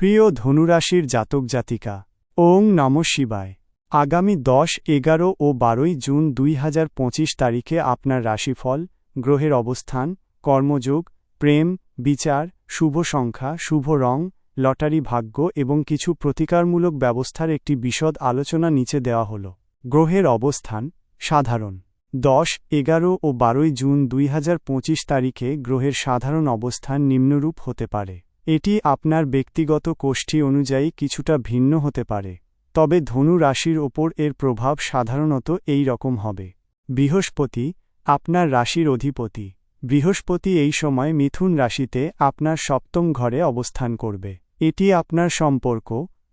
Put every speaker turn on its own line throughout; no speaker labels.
প্রিয় ধনুরাশির জাতক জাতিকা, ওং নম শিবায়। আগামী দশ, এগারো ও বারোই জুন দুই হাজার পঁচিশ তারিখে আপনার রাশিফল, গ্রহের অবস্থান, কর্মযোগ, প্রেম, বিচার, শুভ সংখ্যা, শুভ রং, লটারি ভাগ্য এবং কিছু প্রতিকারমূলক ব্যবস্থার একটি বিশদ আলোচনা নিচে দেওয়া হল। গ্রহের অবস্থান, সাধারণ। দশ, এগারো ও বারোই জুন দুই হাজার পঁচিশ তারিখে গ্রহের সাধারণ অবস্থান নিম্নরূপ হতে পারে। এটি আপনার ব্যক্তিগত কোষ্ঠী অনুযায়ী কিছুটা ভিন্ন হতে পারে, তবে ধনু রাশির ওপর এর প্রভাব সাধারণত এই রকম হবে। বৃহস্পতি, আপনার রাশির অধিপতি। বৃহস্পতি এই সময় মিথুন রাশিতে আপনার সপ্তম ঘরে অবস্থান করবে। এটি আপনার সম্পর্ক,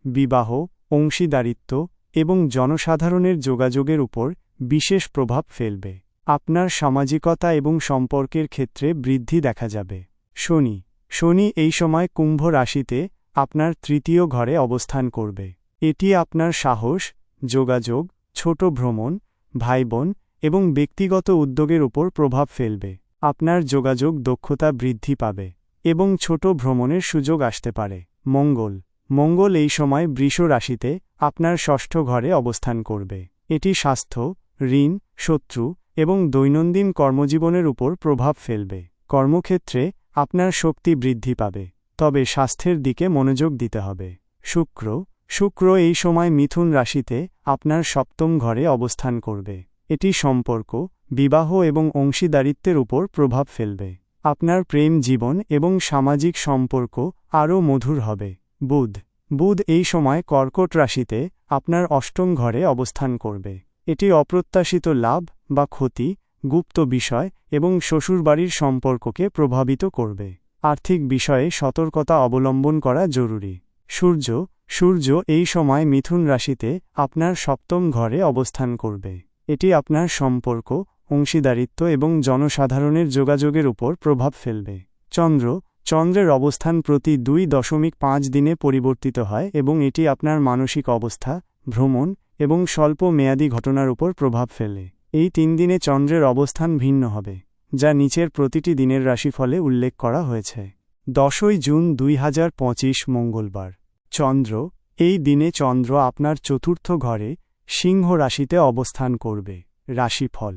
বিবাহ, অংশীদারিত্ব এবং জনসাধারণের যোগাযোগের উপর বিশেষ প্রভাব ফেলবে। আপনার সামাজিকতা এবং সম্পর্কের ক্ষেত্রে বৃদ্ধি দেখা যাবে। শনি শনি এই সময় কুম্ভ রাশিতে আপনার তৃতীয় ঘরে অবস্থান করবে। এটি আপনার সাহস, যোগাযোগ, ছোট ভ্রমণ, ভাইবোন এবং ব্যক্তিগত উদ্যোগের উপর প্রভাব ফেলবে। আপনার যোগাযোগ দক্ষতা বৃদ্ধি পাবে এবং ছোট ভ্রমণের সুযোগ আসতে পারে। মঙ্গল। মঙ্গল এই সময় বৃষ রাশিতে আপনার ষষ্ঠ ঘরে অবস্থান করবে। এটি স্বাস্থ্য, ঋণ, শত্রু এবং দৈনন্দিন কর্মজীবনের উপর প্রভাব ফেলবে। কর্মক্ষেত্রে আপনার শক্তি বৃদ্ধি পাবে, তবে স্বাস্থ্যের দিকে মনোযোগ দিতে হবে। শুক্র শুক্র এই সময় মিথুন রাশিতে আপনার সপ্তম ঘরে অবস্থান করবে। এটি সম্পর্ক, বিবাহ এবং অংশীদারিত্বের উপর প্রভাব ফেলবে। আপনার প্রেম জীবন এবং সামাজিক সম্পর্ক আরও মধুর হবে। বুধ বুধ এই সময় কর্কট রাশিতে আপনার অষ্টম ঘরে অবস্থান করবে। এটি অপ্রত্যাশিত লাভ বা ক্ষতি গুপ্ত বিষয় এবং শ্বশুরবাড়ির সম্পর্ককে প্রভাবিত করবে। আর্থিক বিষয়ে সতর্কতা অবলম্বন করা জরুরি। সূর্য সূর্য এই সময় মিথুন রাশিতে আপনার সপ্তম ঘরে অবস্থান করবে। এটি আপনার সম্পর্ক, অংশীদারিত্ব এবং জনসাধারণের যোগাযোগের উপর প্রভাব ফেলবে। চন্দ্র, চন্দ্রের অবস্থান প্রতি দুই দশমিক পাঁচ দিনে পরিবর্তিত হয় এবং এটি আপনার মানসিক অবস্থা, ভ্রমণ এবং স্বল্প মেয়াদী ঘটনার উপর প্রভাব ফেলে। এই তিন দিনে চন্দ্রের অবস্থান ভিন্ন হবে, যা নিচের প্রতিটি দিনের রাশিফলে উল্লেখ করা হয়েছে। দশই জুন দুই হাজার পঁচিশ মঙ্গলবার। চন্দ্র, এই দিনে চন্দ্র আপনার চতুর্থ ঘরে সিংহ রাশিতে অবস্থান করবে, রাশিফল।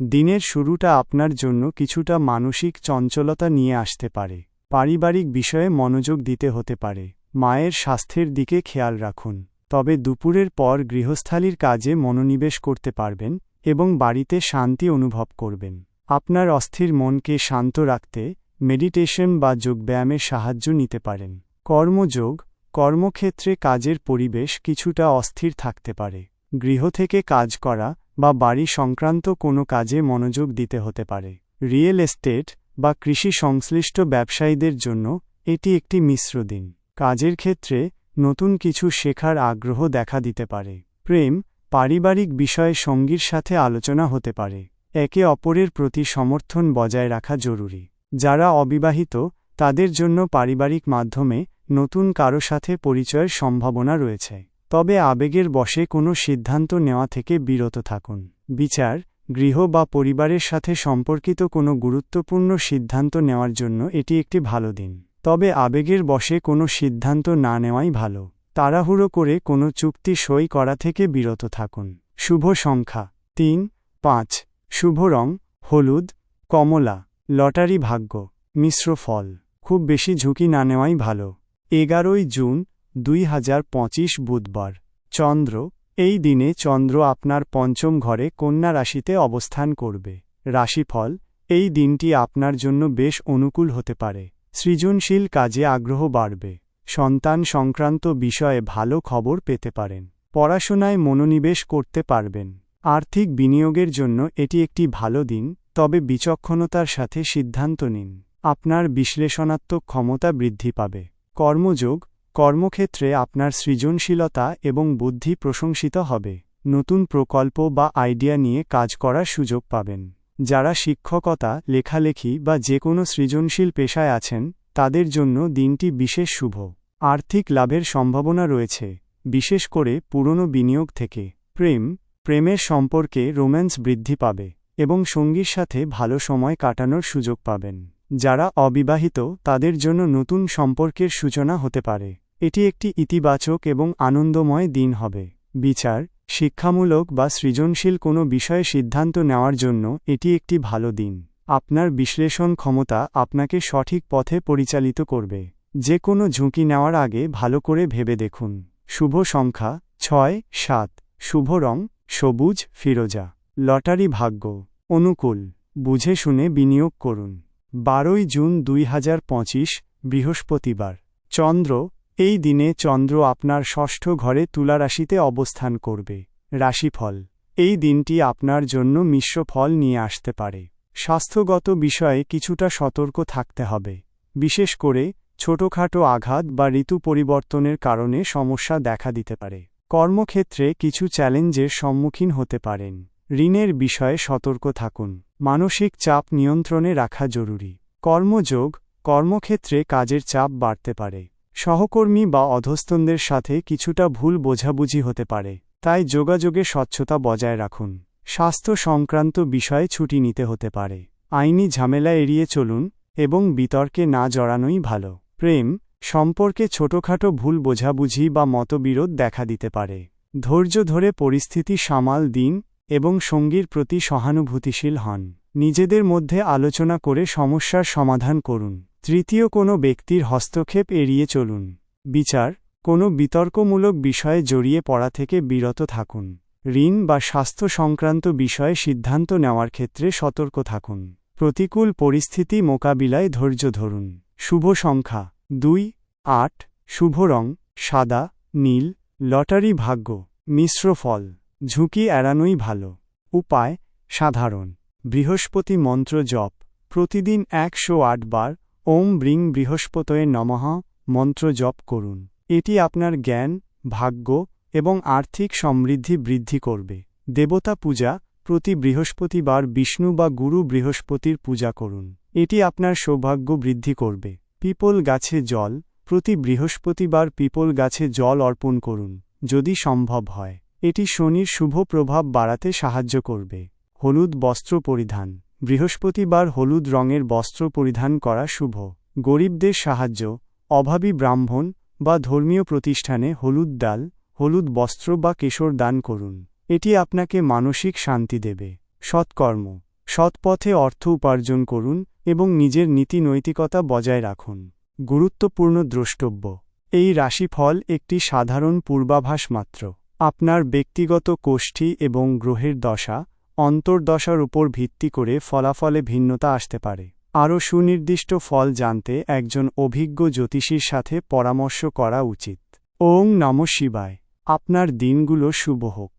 দিনের শুরুটা আপনার জন্য কিছুটা মানসিক চঞ্চলতা নিয়ে আসতে পারে, পারিবারিক বিষয়ে মনোযোগ দিতে হতে পারে, মায়ের স্বাস্থ্যের দিকে খেয়াল রাখুন। তবে দুপুরের পর গৃহস্থালির কাজে মনোনিবেশ করতে পারবেন এবং বাড়িতে শান্তি অনুভব করবেন। আপনার অস্থির মনকে শান্ত রাখতে মেডিটেশন বা যোগব্যায়ামের সাহায্য নিতে পারেন। কর্মযোগ, কর্মক্ষেত্রে কাজের পরিবেশ কিছুটা অস্থির থাকতে পারে। গৃহ থেকে কাজ করা বা বাড়ি সংক্রান্ত কোনো কাজে মনোযোগ দিতে হতে পারে। রিয়েল এস্টেট বা কৃষি সংশ্লিষ্ট ব্যবসায়ীদের জন্য এটি একটি মিশ্র দিন। কাজের ক্ষেত্রে নতুন কিছু শেখার আগ্রহ দেখা দিতে পারে। প্রেম পারিবারিক বিষয়ে সঙ্গীর সাথে আলোচনা হতে পারে। একে অপরের প্রতি সমর্থন বজায় রাখা জরুরি। যারা অবিবাহিত, তাদের জন্য পারিবারিক মাধ্যমে নতুন কারও সাথে পরিচয়ের সম্ভাবনা রয়েছে। তবে আবেগের বশে কোনো সিদ্ধান্ত নেওয়া থেকে বিরত থাকুন। বিচার, গৃহ বা পরিবারের সাথে সম্পর্কিত কোনো গুরুত্বপূর্ণ সিদ্ধান্ত নেওয়ার জন্য এটি একটি ভালো দিন। তবে আবেগের বশে কোনো সিদ্ধান্ত না নেওয়াই ভালো। তাড়াহুড়ো করে কোনো চুক্তি সই করা থেকে বিরত থাকুন। শুভ সংখ্যা। তিন, পাঁচ। শুভ রং, হলুদ, কমলা, লটারি ভাগ্য, মিশ্র ফল। খুব বেশি ঝুঁকি না নেওয়াই ভালো। এগারোই জুন, দুই হাজার পঁচিশ বুধবার। চন্দ্র, এই দিনে চন্দ্র আপনার পঞ্চম ঘরে কন্যা রাশিতে অবস্থান করবে। রাশিফল, এই দিনটি আপনার জন্য বেশ অনুকূল হতে পারে। সৃজনশীল কাজে আগ্রহ বাড়বে। সন্তান সংক্রান্ত বিষয়ে ভালো খবর পেতে পারেন। পড়াশোনায় মনোনিবেশ করতে পারবেন। আর্থিক বিনিয়োগের জন্য এটি একটি ভালো দিন, তবে বিচক্ষণতার সাথে সিদ্ধান্ত নিন। আপনার বিশ্লেষণাত্মক ক্ষমতা বৃদ্ধি পাবে। কর্মযোগ, কর্মক্ষেত্রে আপনার সৃজনশীলতা এবং বুদ্ধি প্রশংসিত হবে। নতুন প্রকল্প বা আইডিয়া নিয়ে কাজ করার সুযোগ পাবেন। যারা শিক্ষকতা, লেখালেখি বা যে কোনো সৃজনশীল পেশায় আছেন তাদের জন্য দিনটি বিশেষ শুভ। আর্থিক লাভের সম্ভাবনা রয়েছে, বিশেষ করে পুরনো বিনিয়োগ থেকে। প্রেম, প্রেমের সম্পর্কে রোম্যান্স বৃদ্ধি পাবে এবং সঙ্গীর সাথে ভালো সময় কাটানোর সুযোগ পাবেন। যারা অবিবাহিত, তাদের জন্য নতুন সম্পর্কের সূচনা হতে পারে। এটি একটি ইতিবাচক এবং আনন্দময় দিন হবে। বিচার, শিক্ষামূলক বা সৃজনশীল কোনো বিষয়ে সিদ্ধান্ত নেওয়ার জন্য এটি একটি ভালো দিন। আপনার বিশ্লেষণ ক্ষমতা আপনাকে সঠিক পথে পরিচালিত করবে। যে কোনো ঝুঁকি নেওয়ার আগে ভালো করে ভেবে দেখুন। শুভ সংখ্যা, ছয়, সাত। শুভ রং, সবুজ, ফিরোজা। লটারি ভাগ্য। অনুকূল। বুঝে শুনে বিনিয়োগ করুন। বারোই জুন দুই পঁচিশ, বৃহস্পতিবার। চন্দ্র। এই দিনে চন্দ্র আপনার ষষ্ঠ ঘরে তুলা রাশিতে অবস্থান করবে। রাশিফল। এই দিনটি আপনার জন্য মিশ্র ফল নিয়ে আসতে পারে। স্বাস্থ্যগত বিষয়ে কিছুটা সতর্ক থাকতে হবে। বিশেষ করে, ছোটখাটো আঘাত বা ঋতু পরিবর্তনের কারণে সমস্যা দেখা দিতে পারে। কর্মক্ষেত্রে কিছু চ্যালেঞ্জের সম্মুখীন হতে পারেন। ঋণের বিষয়ে সতর্ক থাকুন। মানসিক চাপ নিয়ন্ত্রণে রাখা জরুরি। কর্মযোগ, কর্মক্ষেত্রে কাজের চাপ বাড়তে পারে। সহকর্মী বা অধস্তনদের সাথে কিছুটা ভুল বোঝাবুঝি হতে পারে। তাই যোগাযোগে স্বচ্ছতা বজায় রাখুন। স্বাস্থ্য সংক্রান্ত বিষয়ে ছুটি নিতে হতে পারে। আইনি ঝামেলা এড়িয়ে চলুন এবং বিতর্কে না জড়ানোই ভালো। প্রেম, সম্পর্কে ছোটখাটো ভুল বোঝাবুঝি বা মতবিরোধ দেখা দিতে পারে। ধৈর্য ধরে পরিস্থিতি সামাল দিন এবং সঙ্গীর প্রতি সহানুভূতিশীল হন। নিজেদের মধ্যে আলোচনা করে সমস্যার সমাধান করুন। তৃতীয়, কোনো ব্যক্তির হস্তক্ষেপ এড়িয়ে চলুন। বিচার, কোনো বিতর্কমূলক বিষয়ে জড়িয়ে পড়া থেকে বিরত থাকুন। ঋণ বা স্বাস্থ্য সংক্রান্ত বিষয়ে সিদ্ধান্ত নেওয়ার ক্ষেত্রে সতর্ক থাকুন। প্রতিকূল পরিস্থিতি মোকাবিলায় ধৈর্য ধরুন। শুভ সংখ্যা দুই, আট, শুভ রং, সাদা, নীল, লটারি ভাগ্য, মিশ্র ফল, ঝুঁকি এড়ানোই ভালো। উপায়, সাধারণ। বৃহস্পতি মন্ত্র জপ। প্রতিদিন একশো আট বার ওম ব্রিং বৃহস্পতয়ে নমঃ মন্ত্র জপ করুন। এটি আপনার জ্ঞান, ভাগ্য এবং আর্থিক সমৃদ্ধি বৃদ্ধি করবে। দেবতা পূজা, প্রতি বৃহস্পতিবার বিষ্ণু বা গুরু বৃহস্পতির পূজা করুন। এটি আপনার সৌভাগ্য বৃদ্ধি করবে। পিপল গাছে জল, প্রতি বৃহস্পতিবার পিপল গাছে জল অর্পণ করুন, যদি সম্ভব হয়। এটি শনির শুভ প্রভাব বাড়াতে সাহায্য করবে। হলুদ বস্ত্র পরিধান, বৃহস্পতিবার হলুদ রঙের বস্ত্র পরিধান করা শুভ। গরিবদের সাহায্য, অভাবী ব্রাহ্মণ বা ধর্মীয় প্রতিষ্ঠানে হলুদ ডাল হলুদ বস্ত্র বা কেশর দান করুন। এটি আপনাকে মানসিক শান্তি দেবে। সৎকর্ম। সৎপথে অর্থ উপার্জন করুন এবং নিজের নীতি নৈতিকতা বজায় রাখুন। গুরুত্বপূর্ণ দ্রষ্টব্য। এই রাশিফল একটি সাধারণ পূর্বাভাস মাত্র। আপনার ব্যক্তিগত কোষ্ঠী এবং গ্রহের দশা অন্তর্দশার উপর ভিত্তি করে ফলাফলে ভিন্নতা আসতে পারে। আরও সুনির্দিষ্ট ফল জানতে একজন অভিজ্ঞ জ্যোতিষীর সাথে পরামর্শ করা উচিত। ওং নম শিবায়। আপনার দিনগুলো শুভ হোক।